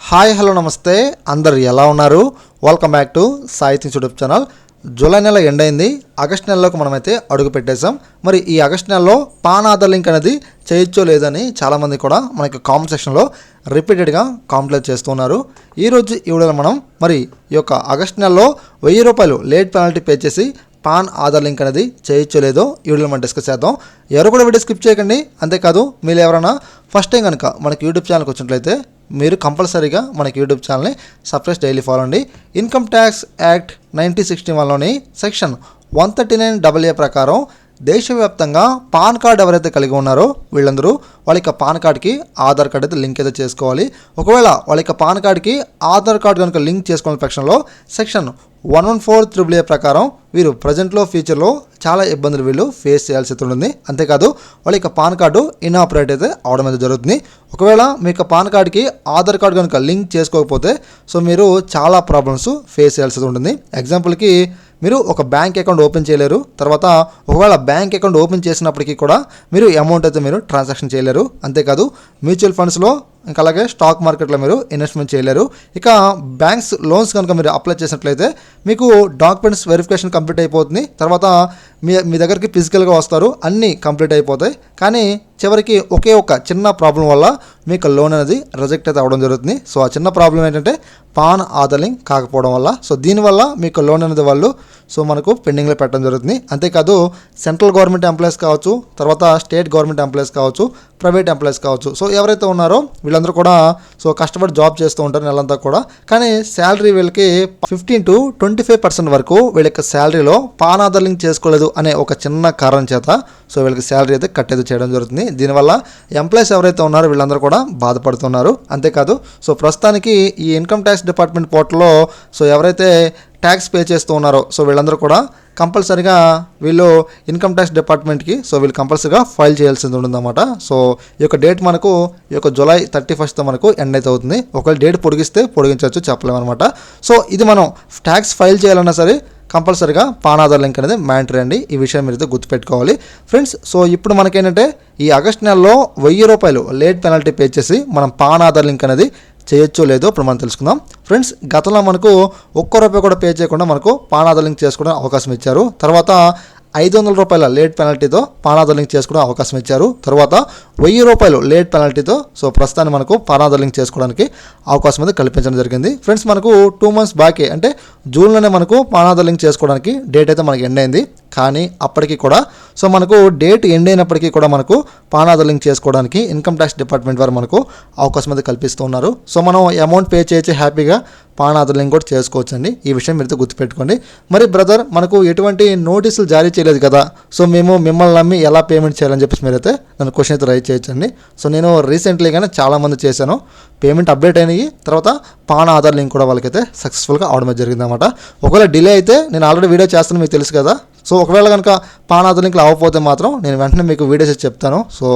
Hi hello నమస్తే. అందరు ఎలా ఉన్నారు? Welcome back to Sahityam YouTube channel July నెల ఎండ్ అయింది. ఆగస్ట్ నెలలోకి మనమైతే అడుగు పెట్టేశాం. మరి ఈ ఆగస్ట్ నెలలో పాన్ ఆధార్ లింక్ అనేది చేయొచ్చో లేదని చాలామంది కూడా మనకి కామెంట్ సెక్షన్లో రిపీటెడ్గా కాంప్లైంట్ చేస్తున్నారు ఈరోజు ఈ వీడియోలో మనం మరి ఈ యొక్క ఆగస్ట్ నెలలో వెయ్యి రూపాయలు లేట్ పెనాల్టీ పే చేసి పాన్ ఆధార్ లింక్ అనేది చేయొచ్చో లేదో ఈ వీడియోలో మనం డిస్కస్ చేద్దాం. ఎవరు కూడా వీడియో స్కిప్ చేయకండి. అంతేకాదు మీరు ఎవరైనా ఫస్ట్ టైం కనుక మనకి యూట్యూబ్ ఛానల్కి వచ్చినట్లయితే మీరు కంపల్సరీగా మనకి యూట్యూబ్ ఛానల్ని సబ్స్క్రైబ్ డైలీ ఫాలో అండి income tax act nineteen sixty వన్లోని section one thirty nine double A ప్రకారం దేశవ్యాప్తంగా పాన్ కార్డ్ ఎవరైతే కలిగి ఉన్నారో వీళ్ళందరూ వాళ్ళ యొక్క పాన్ కార్డ్కి ఆధార్ కార్డ్ అయితే లింక్ అయితే చేసుకోవాలి. ఒకవేళ వాళ్ళ యొక్క పాన్ కార్డ్కి ఆధార్ కార్డ్ కనుక లింక్ చేసుకునే పక్షంలో section one one four triple A ప్రకారం వీరు ప్రజెంట్లో ఫ్యూచర్లో చాలా ఇబ్బందులు వీళ్ళు ఫేస్ చేయాల్సి ఉంటుంది. అంతేకాదు వాళ్ళ యొక్క పాన్ కార్డు ఇన్ఆపరేట్ అయితే అవడం అయితే జరుగుతుంది. ఒకవేళ మీ యొక్క పాన్ కార్డ్కి ఆధార్ కార్డు కనుక లింక్ చేసుకోకపోతే సో మీరు చాలా ప్రాబ్లమ్స్ ఫేస్ చేయాల్సి ఉంటుంది. ఎగ్జాంపుల్కి మీరు ఒక బ్యాంక్ అకౌంట్ ఓపెన్ చేయలేరు. తర్వాత ఒకవేళ బ్యాంక్ అకౌంట్ ఓపెన్ చేసినప్పటికీ కూడా మీరు అమౌంట్ అయితే మీరు ట్రాన్సాక్షన్ చేయలేరు. అంతేకాదు మ్యూచువల్ ఫండ్స్లో ఇంకా అలాగే స్టాక్ మార్కెట్లో మీరు ఇన్వెస్ట్మెంట్ చేయలేరు. ఇక బ్యాంక్స్ లోన్స్ కనుక మీరు అప్లై చేసినట్లయితే మీకు డాక్యుమెంట్స్ వెరిఫికేషన్ కంప్లీట్ అయిపోతుంది. తర్వాత మీ మీ దగ్గరికి ఫిజికల్గా వస్తారు. అన్నీ కంప్లీట్ అయిపోతాయి. కానీ చివరికి ఒకే ఒక చిన్న ప్రాబ్లం వల్ల మీకు లోన్ అనేది రిజెక్ట్ అయితే అవ్వడం జరుగుతుంది. సో ఆ చిన్న ప్రాబ్లం ఏంటంటే పాన్ ఆధారింగ్ కాకపోవడం వల్ల. సో దీనివల్ల మీకు లోన్ అనేది వాళ్ళు సో మనకు పెండింగ్లో పెట్టడం జరుగుతుంది. అంతేకాదు సెంట్రల్ గవర్నమెంట్ ఎంప్లాయీస్ కావచ్చు తర్వాత స్టేట్ గవర్నమెంట్ ఎంప్లాయీస్ కావచ్చు ప్రైవేట్ ఎంప్లాయీస్ కావచ్చు. సో ఎవరైతే ఉన్నారో వీళ్ళందరూ కూడా సో కష్టపడి జాబ్ చేస్తూ ఉంటారు నెలంతా కూడా. కానీ శాలరీ వీళ్ళకి fifteen to twenty five percent వరకు వీళ్ళ యొక్క శాలరీలో పాన్ ఆధార్ లింక్ చేసుకోలేదు అనే ఒక చిన్న కారణం చేత సో వీళ్ళకి శాలరీ అయితే కట్ అయితే చేయడం జరుగుతుంది. దీనివల్ల ఎంప్లాయీస్ ఎవరైతే ఉన్నారో వీళ్ళందరూ కూడా బాధపడుతున్నారు. అంతేకాదు సో ప్రస్తుతానికి ఈ ఇన్కమ్ ట్యాక్స్ డిపార్ట్మెంట్ పోర్టల్లో సో ఎవరైతే ట్యాక్స్ పే చేస్తూ ఉన్నారో సో వీళ్ళందరూ కూడా కంపల్సరీగా వీళ్ళు ఇన్కమ్ ట్యాక్స్ డిపార్ట్మెంట్కి సో వీళ్ళు కంపల్సరీగా ఫైల్ చేయాల్సింది ఉంటుందన్నమాట. సో ఈ యొక్క డేట్ మనకు ఈ యొక్క జూలై థర్టీ ఫస్ట్తో మనకు ఎండ్ అయితే అవుతుంది. ఒకవేళ డేట్ పొడిగిస్తే పొడిగించవచ్చు చెప్పలేము అనమాట సో ఇది మనం ట్యాక్స్ ఫైల్ చేయాలన్నా సరే కంపల్సరీగా పాన్ ఆధార్ లింక్ అనేది మ్యాంటరీ అండి. ఈ విషయం మీరు అయితే గుర్తుపెట్టుకోవాలి. ఫ్రెండ్స్ సో ఇప్పుడు మనకేంటంటే ఈ ఆగస్ట్ నెలలో వెయ్యి రూపాయలు లేట్ పెనాల్టీ పే చేసి మనం పాన్ ఆధార్ లింక్ అనేది చేయొచ్చో లేదో ఇప్పుడు మనం తెలుసుకుందాం. ఫ్రెండ్స్ గతంలో మనకు ఒక్క రూపాయి కూడా పే చేయకుండా మనకు పాన్ ఆధార్ లింక్ చేసుకోవడానికి అవకాశం ఇచ్చారు. తర్వాత ఐదు వందల రూపాయల లేట్ పెనాల్టీతో పానాధార్ లింక్ చేసుకోవడం అవకాశం ఇచ్చారు. తర్వాత వెయ్యి రూపాయలు లేట్ పెనాల్టీతో సో ప్రస్తుతాన్ని మనకు పానాధార్ లింక్ చేసుకోవడానికి అవకాశం అయితే కల్పించడం జరిగింది. ఫ్రెండ్స్ మనకు టూ మంత్స్ బ్యాకే అంటే జూన్లోనే మనకు పానాధార్ చేసుకోవడానికి డేట్ అయితే మనకి ఎండ్ అయింది. కానీ అప్పటికి కూడా సో మనకు డేట్ ఎండ్ అయినప్పటికీ కూడా మనకు పానాధార్ లింక్ చేసుకోవడానికి ఇన్కమ్ ట్యాక్స్ డిపార్ట్మెంట్ వారు మనకు అవకాశం అయితే కల్పిస్తున్నారు సో మనం అమౌంట్ పే చేసి హ్యాపీగా పాన్ ఆధార్ లింక్ కూడా చేసుకోవచ్చండి. ఈ విషయం మీరైతే గుర్తుపెట్టుకోండి. మరి బ్రదర్ మనకు ఎటువంటి నోటీసులు జారీ చేయలేదు కదా సో మేము మిమ్మల్ని నమ్మి ఎలా పేమెంట్ చేయాలని చెప్పేసి మీరైతే నన్ను క్వశ్చన్ అయితే రైజ్ చేయొచ్చండి. సో నేను రీసెంట్లీగానే చాలామంది చేశాను. పేమెంట్ అప్డేట్ అయినాయి తర్వాత పాన్ ఆధార్ లింక్ కూడా వాళ్ళకైతే సక్సెస్ఫుల్గా అవడం జరిగింది అనమాట ఒకవేళ డిలే అయితే నేను ఆల్రెడీ వీడియో చేస్తాను మీకు తెలుసు కదా. సో ఒకవేళ కనుక పానాథ లింక్లు అవ్వకపోతే మాత్రం నేను వెంటనే మీకు వీడియోస్ చెప్తాను. సో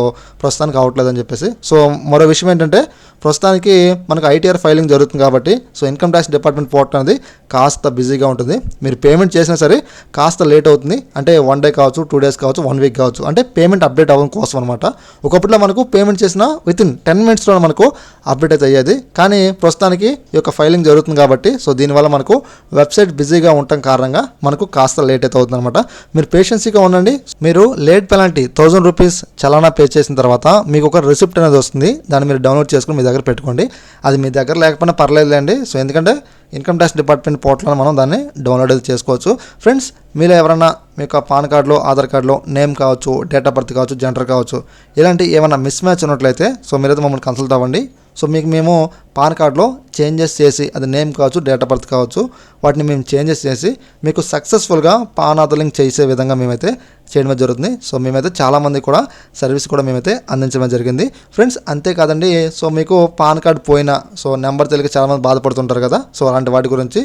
ప్రస్తుతానికి అవ్వట్లేదని చెప్పేసి. సో మరో విషయం ఏంటంటే ప్రస్తుతానికి మనకు ఐటీఆర్ ఫైలింగ్ జరుగుతుంది కాబట్టి so income tax department portal అనేది కాస్త బిజీగా ఉంటుంది. మీరు పేమెంట్ చేసినా సరే కాస్త లేట్ అవుతుంది. అంటే వన్ డే కావచ్చు టూ డేస్ కావచ్చు వన్ వీక్ కావచ్చు. అంటే పేమెంట్ అప్డేట్ అవ్వడం కోసం అనమాట ఒకప్పట్లో మనకు పేమెంట్ చేసిన విత్ ఇన్ టెన్ మినిట్స్లో మనకు అప్డేట్ అయితే అయ్యేది. కానీ ప్రస్తుతానికి ఈ యొక్క ఫైలింగ్ జరుగుతుంది కాబట్టి సో దీనివల్ల మనకు వెబ్సైట్ బిజీగా ఉండటం కారణంగా మనకు కాస్త లేట్ అయితే అవుతుంది అనమాట మీరు పేషెన్సీగా ఉండండి. మీరు లేట్ పెనాల్టీ థౌజండ్ రూపీస్ చలానా పే చేసిన తర్వాత మీకు ఒక రిసిప్ట్ అనేది వస్తుంది. దాన్ని మీరు డౌన్లోడ్ చేసుకుని మీ దగ్గర పెట్టుకోండి. అది మీ దగ్గర లేకపోయినా పర్లేదులేండి. సో ఎందుకంటే ఇన్కమ్ ట్యాక్స్ డిపార్ట్మెంట్ పోర్టల్లో మనం దాన్ని డౌన్లోడ్ అయితే చేసుకోవచ్చు. ఫ్రెండ్స్ మీలో ఎవరైనా మీ యొక్క పాన్ కార్డులో ఆధార్ కార్డులో నేమ్ కావచ్చు డేట్ ఆఫ్ బర్త్ కావచ్చు జెండర్ కావచ్చు ఇలాంటి ఏమైనా మిస్ మ్యాచ్ ఉన్నట్లయితే సో మీరైతే మమ్మల్ని కన్సల్ట్ అవ్వండి. సో మీకు మేము పాన్ కార్డ్లో చేంజెస్ చేసి అది నేమ్ కావచ్చు డేట్ ఆఫ్ బర్త్ కావచ్చు వాటిని మేము చేంజెస్ చేసి మీకు సక్సెస్ఫుల్గా పాన్ ఆధార్ లింక్ చేసే విధంగా మేమైతే చేయడం జరుగుతుంది. సో మేమైతే చాలామంది కూడా సర్వీస్ కూడా మేమైతే అందించడం జరిగింది. ఫ్రెండ్స్ అంతేకాదండి సో మీకు పాన్ కార్డ్ పోయినా సో నెంబర్ తెలియక చాలామంది బాధపడుతుంటారు కదా సో అలాంటి వాటి గురించి.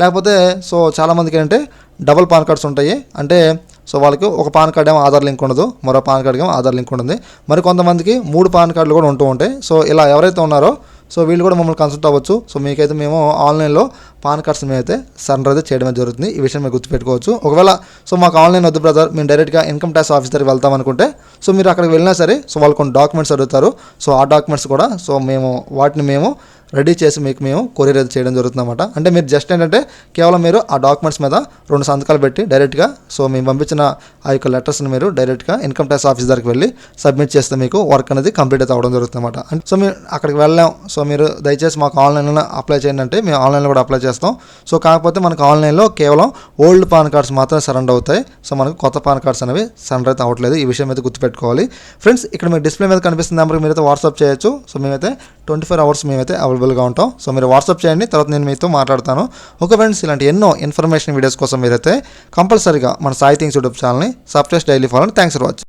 లేకపోతే సో చాలామందికి ఏంటంటే డబుల్ పాన్ కార్డ్స్ ఉంటాయి. అంటే సో వాళ్ళకి ఒక పాన్ కార్డ్ ఏమో ఆధార్ లింక్ ఉండదు మరో పాన్ కార్డ్కి ఏమో ఆధార్ లింక్ ఉంటుంది. మరి కొంతమందికి మూడు పాన్ కార్డులు కూడా ఉంటూ ఉంటాయి. సో ఇలా ఎవరైతే ఉన్నారో సో వీళ్ళు కూడా మమ్మల్ని కన్సల్ట్ అవ్వచ్చు. సో మీకైతే మేము ఆన్లైన్లో పాన్ కార్డ్స్ మేమైతే సరెండర్ అయితే చేయడం జరుగుతుంది. ఈ విషయం మీరు గుర్తుపెట్టుకోవచ్చు. ఒకవేళ సో మాకు ఆన్లైన్ వద్దు బ్రదర్ మేము డైరెక్ట్గా ఇన్కమ్ ట్యాక్స్ ఆఫీస్ దగ్గరికి వెళ్తాం అనుకుంటే సో మీరు అక్కడికి వెళ్ళినా సరే సో వాళ్ళు కొన్ని డాక్యుమెంట్స్ అడుగుతారు. సో ఆ డాక్యుమెంట్స్ కూడా సో మేము వాటిని మేము రెడీ చేసి మీకు మేము కొరియర్ అది చేయడం జరుగుతుందన్నమాట. అంటే మీరు జస్ట్ ఏంటంటే కేవలం మీరు ఆ డాక్యుమెంట్స్ మీద రెండు సంతకాలు పెట్టి డైరెక్ట్గా సో మేము పంపించిన ఆ యొక్క లెటర్స్ని మీరు డైరెక్ట్గా ఇన్కమ్ ట్యాక్స్ ఆఫీస్ దగ్గరికి వెళ్ళి సబ్మిట్ చేస్తే మీకు వర్క్ అనేది కంప్లీట్ అయితే అవ్వడం జరుగుతుంది అనమాట సో మీరు అక్కడికి వెళ్ళాం. సో మీరు దయచేసి మాకు ఆన్లైన్లో అప్లై చేయండి అంటే మేము ఆన్లైన్లో కూడా అప్లై చేస్తాం. సో కాకపోతే మనకు ఆన్లైన్లో కేవలం ఓల్డ్ పాన్ కార్డ్స్ మాత్రమే సరెండర్ అవుతాయి. సో మనకు కొత్త పాన్ కార్డ్స్ అనేవి సరెండర్ అయితే అవ్వట్లేదు. ఈ విషయం అయితే గుర్తుపెట్టుకోవాలి. ఫ్రెండ్స్ ఇక్కడ మీకు డిస్ప్లే మీద కనిపిస్తున్న నెంబర్కి మీరైతే వాట్సాప్ చేయొచ్చు. సో మేమైతే ట్వంటీ ఫోర్ అవర్స్ మేమైతే అవైలబుల్గా ఉంటాం. సో మీరు వాట్సాప్ చేయండి తర్వాత నేను మీతో మాట్లాడతాను. ఓకే ఫ్రెండ్స్ ఇలాంటి ఎన్నో ఇన్ఫర్మేషన్ వీడియోస్ కోసం మీరైతే కంపల్సరీగా మన సాయి థింగ్స్ యూట్యూబ్ ఛానల్ని subscribe daily follow thanks for watching